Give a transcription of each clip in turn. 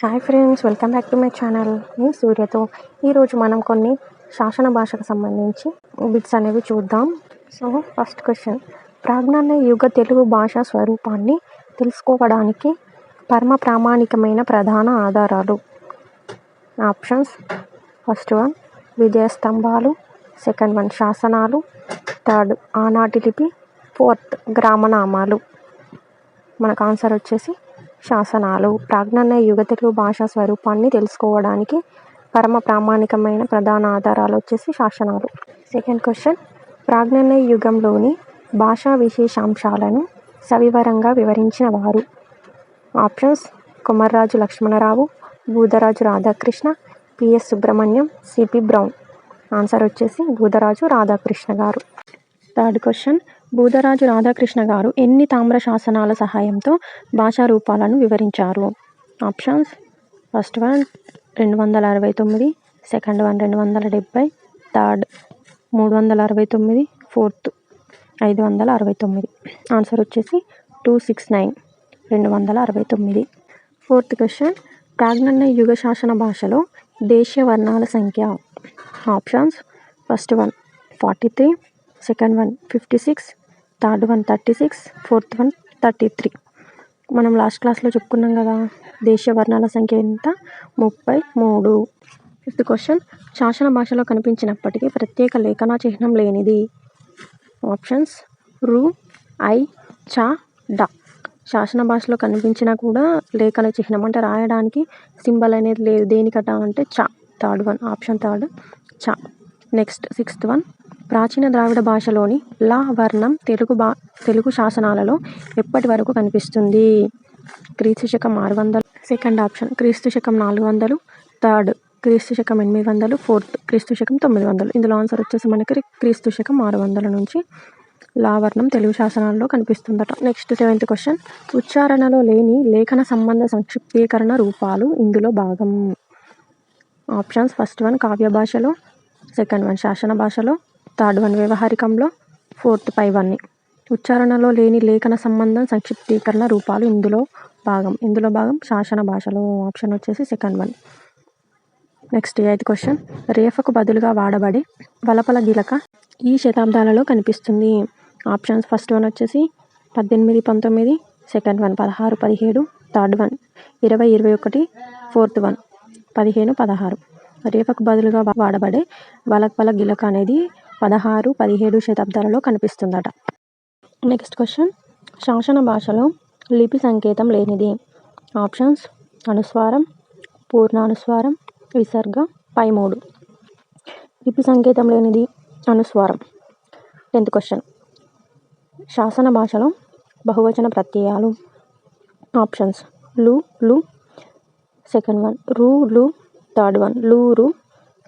Hi friends welcome back to my channel. నేను సూర్యతో. ఈరోజు మనం కొన్ని శాసన భాషకు సంబంధించి బిట్స్ అనేవి చూద్దాం. So first question. ప్రాజ్ఞాన యుగ తెలుగు భాషా స్వరూపాన్ని తెలుసుకోవడానికి పరమ ప్రామాణికమైన ప్రధాన ఆధారాలు. ఆప్షన్స్. ఫస్ట్ వన్ విజయ స్తంభాలు. సెకండ్ వన్ శాసనాలు. థర్డ్ ఆనాటి లిపి. ఫోర్త్ గ్రామనామాలు. మనకు ఆన్సర్ వచ్చేసి శాసనాలు ప్రాజ్ఞాన యుగ తెలుగు భాషా స్వరూపాన్ని తెలుసుకోవడానికి పరమ ప్రామాణికమైన ప్రధాన ఆధారాలు వచ్చేసి శాసనాలు. సెకండ్ క్వశ్చన్ ప్రాజ్ఞాన యుగంలోని భాషా విశేషాంశాలను సవివరంగా వివరించిన వారు. Options Kumarraju Lakshmanarao Budaraju Radhakrishna PS Subrahmanyam CP Brown. Answer వచ్చేసి బూదరాజు రాధాకృష్ణ గారు. Third question. బూదరాజు రాధాకృష్ణ గారు ఎన్ని తామ్ర శాసనాల సహాయంతో భాషా రూపాలను వివరించారు? ఆప్షన్స్. ఫస్ట్ వన్ రెండు వందల అరవై తొమ్మిది సెకండ్ వన్ రెండు వందల డెబ్బై థర్డ్ మూడు వందల అరవై తొమ్మిది ఫోర్త్ ఐదు వందల అరవై తొమ్మిది. ఆన్సర్ వచ్చేసి టూ సిక్స్ నైన్ రెండు వందల అరవై తొమ్మిది. Fourth question. ప్రాజ్ఞన్న యుగ శాసన భాషలో దేశీయ వర్ణాల సంఖ్య. Options. First one forty three second one fifty six third one thirty six fourth one thirty three. మనం లాస్ట్ క్లాస్లో చెప్పుకున్నాం కదా దేశీయ వర్ణాల సంఖ్య ఎంత? ముప్పై మూడు. ఫిఫ్త్ క్వశ్చన్ శాసన భాషలో కనిపించినప్పటికీ ప్రత్యేక లేఖన చిహ్నం లేనిది. ఆప్షన్స్ రు ఐ చ డ. శాసన భాషలో కనిపించినా కూడా లేఖన చిహ్నం అంటే రాయడానికి సింబల్ అనేది లేదు. దేనికట అంటే చ. థర్డ్ వన్ ఆప్షన్ థర్డ్ చ. Next sixth one. ప్రాచీన ద్రావిడ భాషలోని లా వర్ణం తెలుగు భా తెలుగు శాసనాలలో ఎప్పటి వరకు కనిపిస్తుంది? క్రీస్తు శకం ఆరు వందలు సెకండ్ ఆప్షన్ క్రీస్తు శకం నాలుగు వందలు థర్డ్ క్రీస్తు శకం ఎనిమిది వందలు ఫోర్త్ క్రీస్తు శకం తొమ్మిది వందలు. ఇందులో ఆన్సర్ వచ్చేసి మనకి క్రీస్తు శకం ఆరు వందల నుంచి లావర్ణం తెలుగు శాసనాల్లో కనిపిస్తుందట. నెక్స్ట్ సెవెంత్ క్వశ్చన్ ఉచ్చారణలో లేని లేఖన సంబంధ సంక్షిప్తీకరణ రూపాలు ఇందులో భాగం. ఆప్షన్స్ ఫస్ట్ వన్ కావ్య భాషలో సెకండ్ వన్ శాసన భాషలో థర్డ్ వన్ వ్యవహారికంలో ఫోర్త్ పై వన్ని ఉచ్చారణలో లేని లేఖన సంబంధం సంక్షిప్తీకరణ రూపాలు ఇందులో భాగం. ఇందులో భాగం శాసన భాషలో ఆప్షన్ వచ్చేసి second one. Next eighth question. రేఫకు బదులుగా వాడబడే వలపల గిలక ఈ శతాబ్దాలలో కనిపిస్తుంది. ఆప్షన్స్ ఫస్ట్ వన్ వచ్చేసి పద్దెనిమిది పంతొమ్మిది సెకండ్ వన్ పదహారు పదిహేడు థర్డ్ వన్ ఇరవై ఇరవై ఒకటి ఫోర్త్ వన్ పదిహేను పదహారు. రేపకు బదులుగా వాడబడే వలపల గిలక అనేది పదహారు పదిహేడు శతాబ్దాలలో కనిపిస్తుందట. నెక్స్ట్ క్వశ్చన్ శాసన భాషలో లిపి సంకేతం లేనిది. ఆప్షన్స్ అనుస్వారం పూర్ణానుస్వారం విసర్గ పై మూడు లిపి సంకేతం లేనిది అనుస్వారం. టెన్త్ క్వశ్చన్ శాసన భాషలో బహువచన ప్రత్యయాలు. ఆప్షన్స్లు లు. సెకండ్ వన్ రూ లు. థర్డ్ వన్ లూ రు.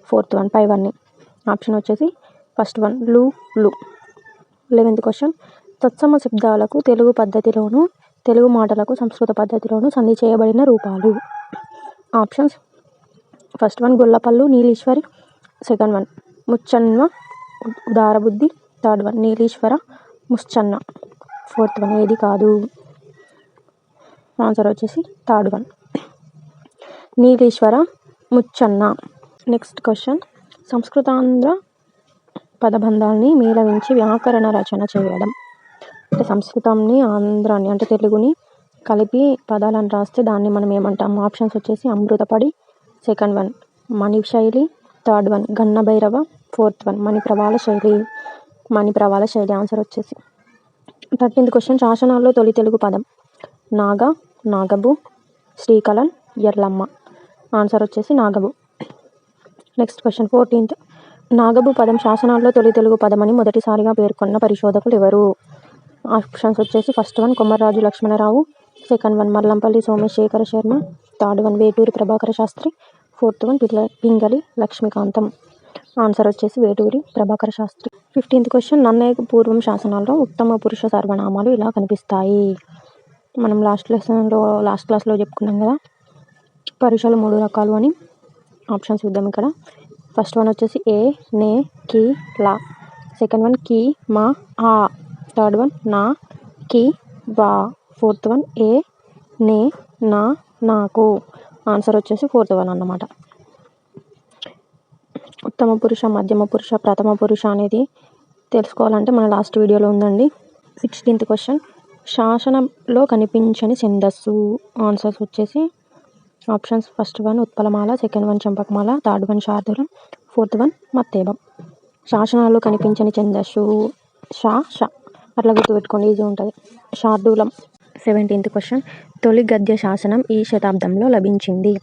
ఫోర్త్ వన్ పై వన్ ఆప్షన్ వచ్చేసి ఫస్ట్ వన్లు లు. Eleventh question. తత్సమ శబ్దాలకు తెలుగు పద్ధతిలోను తెలుగు మాటలకు సంస్కృత పద్ధతిలోను సంధి చేయబడిన రూపాలు. Options. First one Gollapallu Nilishwari. Second one Mucchanna ఉదారబుద్ధి. Third one Nilishwara Mucchanna. Fourth one ఏది కాదు. ఆన్సర్ వచ్చేసి third one. Nilishwara Mucchanna. Next question. సంస్కృతాంధ్ర పదబంధాల్ని మేళవించి వ్యాకరణ రచన చేయడం. అంటే సంస్కృతంని ఆంధ్రాన్ని అంటే తెలుగుని కలిపి పదాలను రాస్తే దాన్ని మనం ఏమంటాం? ఆప్షన్స్ వచ్చేసి అమృతపడి సెకండ్ వన్ మణి శైలి థర్డ్ వన్ గన్న భైరవ ఫోర్త్ వన్ మణిప్రవాల శైలి మణిప్రవాల శైలి ఆన్సర్ వచ్చేసి. థర్టీన్త్ క్వశ్చన్ శాసనాల్లో తొలి తెలుగు పదం. నాగ నాగబు శ్రీకళన్ ఎర్లమ్మ. ఆన్సర్ వచ్చేసి Nagabu. Next question fourteenth. Nagabu పదం శాసనాల్లో తొలి తెలుగు పదమని మొదటిసారిగా పేర్కొన్న పరిశోధకులు ఎవరు? ఆప్షన్స్ వచ్చేసి first one Kommarraju Lakshmanarao second one Mallampalli Somasekhara Sharma third one Veturi Prabhakara Sastri fourth one పిల్ల పింగళి లక్ష్మీకాంతం. ఆన్సర్ వచ్చేసి వేటూరి ప్రభాకర శాస్త్రి. ఫిఫ్టీన్త్ క్వశ్చన్ నన్నయ్య పూర్వం శాసనాల్లో ఉత్తమ పురుష సర్వనామాలు ఇలా కనిపిస్తాయి. మనం లాస్ట్ లెసన్లో లాస్ట్ క్లాస్లో చెప్పుకున్నాం కదా పరీక్షలు మూడు రకాలు అని. ఆప్షన్స్ చూద్దాం ఇక్కడ. ఫస్ట్ వన్ వచ్చేసి ఏ నే కి లా. సెకండ్ వన్కి మా ఆ. థర్డ్ వన్ నా కి వా. ఫోర్త్ వన్ ఏ నే నా నాకు. ఆన్సర్ వచ్చేసి ఫోర్త్ వన్ అన్నమాట. ఉత్తమ పురుష మధ్యమ పురుష ప్రథమ పురుష అనేది తెలుసుకోవాలంటే మన లాస్ట్ వీడియోలో ఉందండి. Sixteenth question. శాసనంలో కనిపించని ఛందస్సు ఆన్సర్స్ వచ్చేసి ఆప్షన్స్. ఫస్ట్ వన్ ఉత్పలమాల సెకండ్ వన్ చంపకమాల థర్డ్ వన్ శార్దులం ఫోర్త్ వన్ మత్తేబం. శాసనాల్లో కనిపించని ఛందస్సు షా షా. అట్లా గుర్తుపెట్టుకోండి ఈజీ ఉంటుంది. శార్దూలం సెవెంటీన్త్ క్వశ్చన్ తొలి గద్య శాసనం ఈ శతాబ్దంలో లభించింది.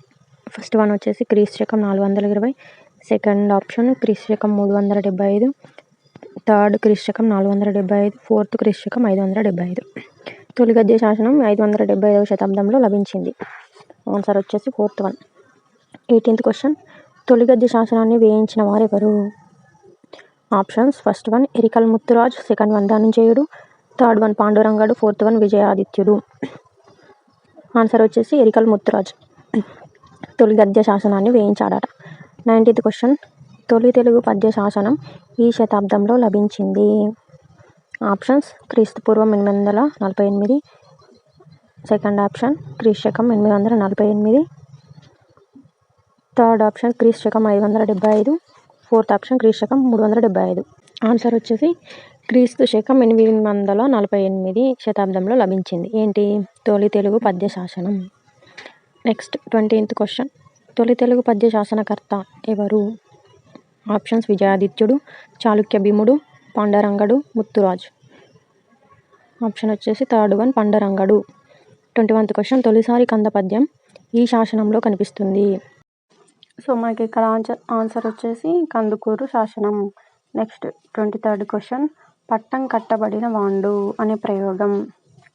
ఫస్ట్ వన్ వచ్చేసి క్రీస్తుశకం నాలుగు వందల ఇరవై. సెకండ్ ఆప్షన్ క్రీస్తుశకం మూడు వందల డెబ్బై ఐదు. థర్డ్ క్రీశకం నాలుగు వందల డెబ్బై ఐదు. ఫోర్త్ క్రీస్తు ఐదు వందల డెబ్బై ఐదు. తొలి గద్య శాసనం ఐదు వందల డెబ్బై ఐదవ శతాబ్దంలో లభించింది. ఆన్సర్ వచ్చేసి ఫోర్త్ వన్. Eighteenth question. తొలి గద్య శాసనాన్ని వేయించిన వారెవరు? Options first one Erikal Muthuraj second one ధనంజయుడు third one పాండురంగాడు ఫోర్త్ వన్ విజయాదిత్యుడు. ఆన్సర్ వచ్చేసి ఎరికల్ ముత్తురాజ్. తొలి గద్య శాసనాన్ని వేయించాడట. Nineteenth question. తొలి తెలుగు పద్య శాసనం ఈ శతాబ్దంలో లభించింది. ఆప్షన్స్ క్రీస్తు పూర్వం ఎనిమిది వందల నలభై ఎనిమిది సెకండ్ ఆప్షన్ క్రీస్ శకం ఎనిమిది వందల నలభై ఎనిమిది. థర్డ్ ఆప్షన్ క్రీస్ శకం ఐదు వందల డెబ్బై ఐదు. ఫోర్త్ ఆప్షన్ క్రీస్ శకం మూడు వందల డెబ్బై ఐదు. ఆన్సర్ వచ్చేసి క్రీస్తు శకం ఎనిమిది వందల నలభై ఎనిమిది శతాబ్దంలో లభించింది. ఏంటి? తొలి తెలుగు పద్య శాసనం. నెక్స్ట్ ట్వంటీన్త్ క్వశ్చన్ తొలి తెలుగు పద్య శాసనకర్త ఎవరు? ఆప్షన్స్ విజయాదిత్యుడు చాళుక్య భీముడు పాండరంగడు ముత్తురాజ్. ఆప్షన్ వచ్చేసి థర్డ్ వన్ పండరంగడు. ట్వంటీ వన్త్ క్వశ్చన్ తొలిసారి కంద పద్యం ఈ శాసనంలో కనిపిస్తుంది. సో మనకి ఇక్కడ ఆన్సర్ ఆన్సర్ వచ్చేసి కందుకూరు శాసనం. నెక్స్ట్ ట్వంటీ థర్డ్ క్వశ్చన్ పట్టం కట్టబడిన వాండు అనే ప్రయోగం.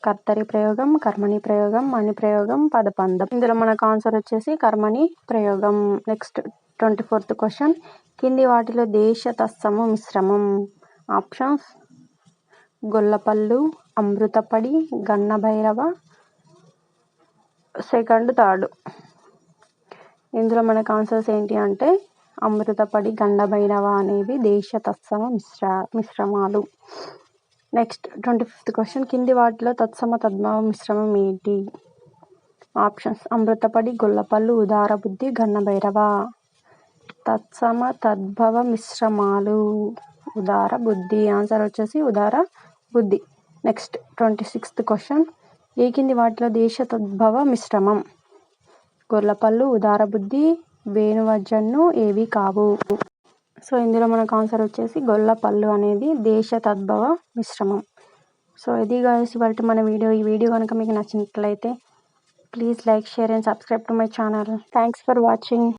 కర్తరి ప్రయోగం కర్మణి ప్రయోగం మణి ప్రయోగం పదబంధం ఇందులో మనకు ఆన్సర్ వచ్చేసి కర్మణి ప్రయోగం. నెక్స్ట్ ట్వంటీ ఫోర్త్ క్వశ్చన్ కింది వాటిలో దేశ తస్సము మిశ్రమం. ఆప్షన్స్ గొల్లపల్లు అమృతపడి గన్నభైరవ సెకండ్ థర్డ్. ఇందులో మనకు ఆన్సర్స్ ఏంటి అంటే అమృతపడి గండభైరవ అనేవి దేశ తత్సమ మిశ్ర మిశ్రమాలు. Next twenty fifth question. కింది వాటిలో తత్సమ తద్భవ మిశ్రమం ఏంటి? ఆప్షన్స్. అమృతపడి గొల్లపల్లు ఉదార బుద్ధి గన్నభైరవ తత్సమ తద్భవ మిశ్రమాలు. ఉదార బుద్ధి. ఆన్సర్ వచ్చేసి ఉదార బుద్ధి. Next twenty sixth question. ఏ కింది వాటిలో దేశ తద్భవ మిశ్రమం. గొర్లపళ్ళు ఉదార బుద్ధి వేణువజన్ను ఏవి కావు. సో ఇందులో మనకు ఆన్సర్ వచ్చేసి గొల్లపల్లు అనేది దేశ తద్భవ మిశ్రమం. సో ఇది గాయస్ ఇవాళ మన వీడియో. ఈ వీడియో కనుక మీకు నచ్చినట్లయితే please like share and subscribe to my channel thanks for watching